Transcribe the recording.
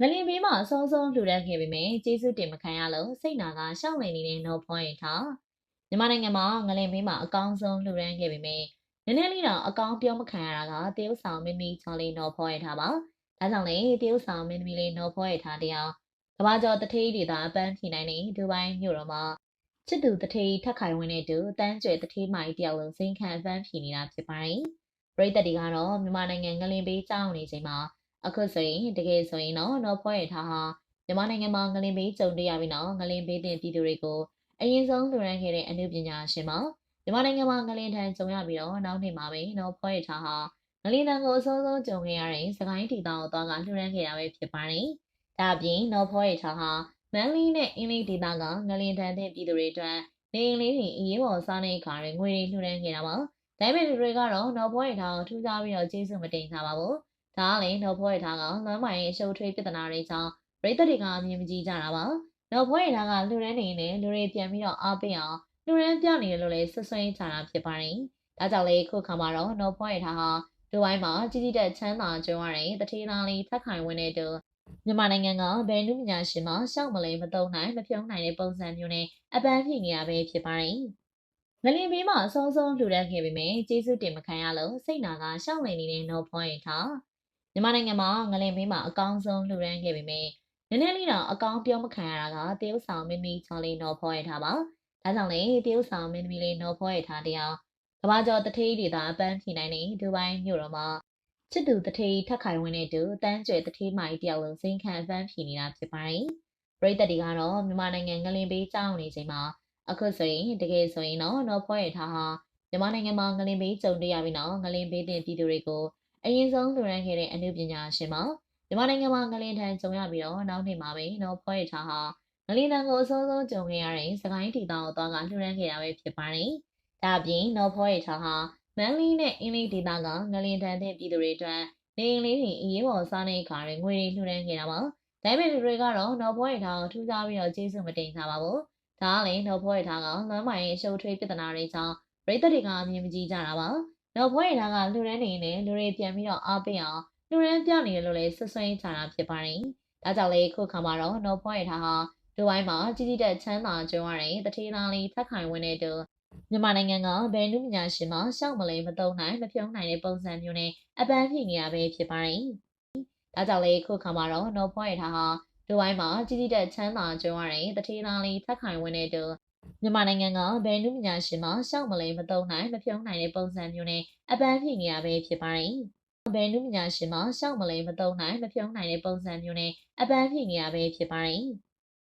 ငလင်ဘေးမှာအစောဆုံးလှူဒန်းခဲ့ပေမဲ့ကျေးဇူးတင်မခံရလို့စိတ်နာကရှောက်နေနေတဲ့နော်ဖွားရင်ထားမြန်မာနိုင်ငံမှာငလင်ဘေးမှာအကောင်းဆုံးလှူဒန်းခဲ့ပေမဲ့နည်းနည်းလေးတော့အကောင်းပြောမခံရတာကတရုတ်ဆောင်မင်းမီချော်လေးနော်ဖွားရင်ထားပါဒါကြောင့်လေတရုတ်ဆောင်မင်းသမီးလေးနော်ဖွားရင်ထားတရားကဘာကျော်တထေးတွေသာအပန်းဖြေနိုင်နေဒူဘိုင်းမြို့တော်မှာချစ်သူတထေးထက်ခိုင်ဝင်းတဲ့တူတန်းကျွဲတထေးမိုင်တယောက်လုံးစိန်ခံအပန်းဖြေနေတာဖြစ်ပါတယ်ပရိသတ်တွေကတော့မြန်မာနိုင်ငံငလင်ဘေးကြောင်းနေချိန်မှာ အခုဆိုရင်တကယ်ဆိုရင်တော့နော်ဖွဲရထားဟာမြန်မာနိုင်ငံမှာငလင်ဘေးကြုံတွေ့ရပြီးတော့ငလင်ဘေးတင်ပြည်သူတွေကိုအရင်ဆုံးလူရန်ခဲ့တဲ့အမှုပညာရှင်ပါမြန်မာနိုင်ငံမှာငလင်ထံကြုံရပြီးတော့နောက်နှစ်မှာပဲနော်ဖွဲရထားဟာငလင်တန်ကိုအစိုးဆုံးကြုံခဲ့ရတဲ့စကိုင်းဒေသကိုသွားကလူရန်ခဲ့တာပဲဖြစ်ပါတယ်ဒါအပြင်နော်ဖွဲရထားဟာမန်လီနဲ့အင်းလေးဒေသကငလင်ထံတဲ့ပြည်သူတွေအတွက်နေအိမ်လေးတွေအရေးပေါ်စားနေခါတွေငွေတွေလှူဒန်းခဲ့တာပါဒါပေမဲ့လူတွေကတော့နော်ဖွဲရထားကိုထူးခြားပြီးတော့ကျေးဇူးမတင်ကြပါဘူး။ ဒါကလည်းနော်ဖွဲရထားကလွမ်းမိုင်ရဲ့ရှုပ်ထွေးပြဿနာတွေကြောင့်ပြည်သက်တွေကအမြင်မကြည့်ကြတာပါ။နော်ဖွဲရထားကလူရန်နေနဲ့လူတွေပြန်ပြီးတော့အားပေးအောင်လူရန်ပြနေတယ်လို့လည်းဆွဆွဲကြတာဖြစ်ပါတယ်။ဒါကြောင့်လေခုခါမှာတော့နော်ဖွဲရထားဟာဒူဝိုင်းမှာကြီးကြီးတက်ချမ်းသာကြွရတဲ့တထေးသားလေးထက်ခိုင်ဝင်တဲ့တူမြန်မာနိုင်ငံကဘယ်နုပညာရှင်မှရှောက်မလဲမတုံနိုင်မဖြုံးနိုင်တဲ့ပုံစံမျိုးနဲ့အပန်းဖြေနေရပဲဖြစ်ပါတယ်။ငလင်ဘေးမှာအဆုံးဆုံးလှူဒန်းခဲ့ပေမဲ့ကျေးဇူးတင်မခံရလို့စိတ်နာကရှောက်နေနေတဲ့နော်ဖွားရင်ထား မြန်မာနိုင်ငံမှာငလင်ဘေးမှာအကောင်းဆုံးလှူဒန်းခဲ့ပေမဲ့နည်းနည်းလေးတော့အကောင်းပြောမခံရတာကတရုတ်ဆောင်မင်းမီချော်လေးနော်ဖွားရထားပါဒါကြောင့်လေတရုတ်ဆောင်မင်းသမီးလေးနော်ဖွားရထားတရားကဘာကျော်တထေးတွေသာအပန်းဖြေနိုင်နေဒူဘိုင်းမြို့တော်မှာချစ်သူတထေးထက်ခိုင်ဝင်းတဲ့တူတန်းကျွဲတထေးမိုင်တယောက်လုံးစိန်ခံအပန်းဖြေနေတာဖြစ်ပါတယ်ပရိသတ်တွေကတော့မြန်မာနိုင်ငံငလင်ဘေးကြောင်းနေချိန်မှာအခုဆိုရင်တကယ်ဆိုရင်တော့နော်ဖွဲရထားဟာမြန်မာနိုင်ငံမှာငလင်ဘေးကြုံတွေ့ရပြီးတော့ငလင်ဘေးတင်ပြည်သူတွေကို အရင်ဆုံးလူရန်ခဲ့တဲ့အမှုပညာရှင်ပါမြန်မာနိုင်ငံမှာငလင်ထံကြုံရပြီးတော့နောက်နှစ်မှာပဲနော်ဖွဲရထားဟာငလင်တန်ကိုအစိုးဆုံးကြုံခဲ့ရတဲ့စကိုင်းဒေသကိုသွားကလူရန်ခဲ့တာပဲဖြစ်ပါတယ်ဒါအပြင်နော်ဖွဲရထားဟာမန်လီနဲ့အင်းလေးဒေသကငလင်တန်တဲ့ပြည်သူတွေအတွက်နေအိမ်လေးတွေအရေးပေါ်စားနေခါတွေငွေတွေလှူဒန်းခဲ့တာပါဒါပေမဲ့လူတွေကတော့နော်ဖွဲရထားကိုထူးခြားပြီးတော့ကျေးဇူးမတင်ကြပါဘူးဒါကလည်းနော်ဖွဲရထားကလွမ်းမိုင်ရဲ့ရှုပ်ထွေးပြဿနာတွေကြောင့်ပြည်သက်တွေကအမြင်မကြည့်ကြတာပါ နော်ဖွဲရထားကလူရန်နေနဲ့လူတွေပြန်ပြီးတော့အားပေးအောင်လူရန်ပြနေတယ်လို့လည်းဆွဆွဲကြတာဖြစ်ပါတယ်ဒါကြောင့်လေခုခါမှာတော့နော်ဖွဲရထားဟာဒူဝိုင်းမှာကြီးကြီးတက်ချမ်းသာကြွရတဲ့တထေးသားလေးထက်ခိုင်ဝင်တဲ့တူမြန်မာနိုင်ငံကဘယ်နုပညာရှင်မှရှောက်မလဲမတုံနိုင်မဖြုံးနိုင်တဲ့ပုံစံမျိုးနဲ့အပန်းဖြေနေရပဲဖြစ်ပါတယ်။ဒါကြောင့်လေခုခါမှာတော့နော်ဖွဲရထားဟာဒူဝိုင်းမှာကြီးကြီးတက်ချမ်းသာကြွရတဲ့တထေးသားလေးထက်ခိုင်ဝင်တဲ့တူ မြန်မာနိုင်ငံကဘယ်နုပညာရှင်မှရှောက်မလဲမတုံနိုင်မဖြုံးနိုင်တဲ့ပုံစံမျိုးနဲ့အပန်းဖြေနေရပဲဖြစ်ပါတယ်။ဘယ်နုပညာရှင်မှရှောက်မလဲမတုံနိုင်မဖြုံးနိုင်တဲ့ပုံစံမျိုးနဲ့အပန်းဖြေနေရပဲဖြစ်ပါတယ်။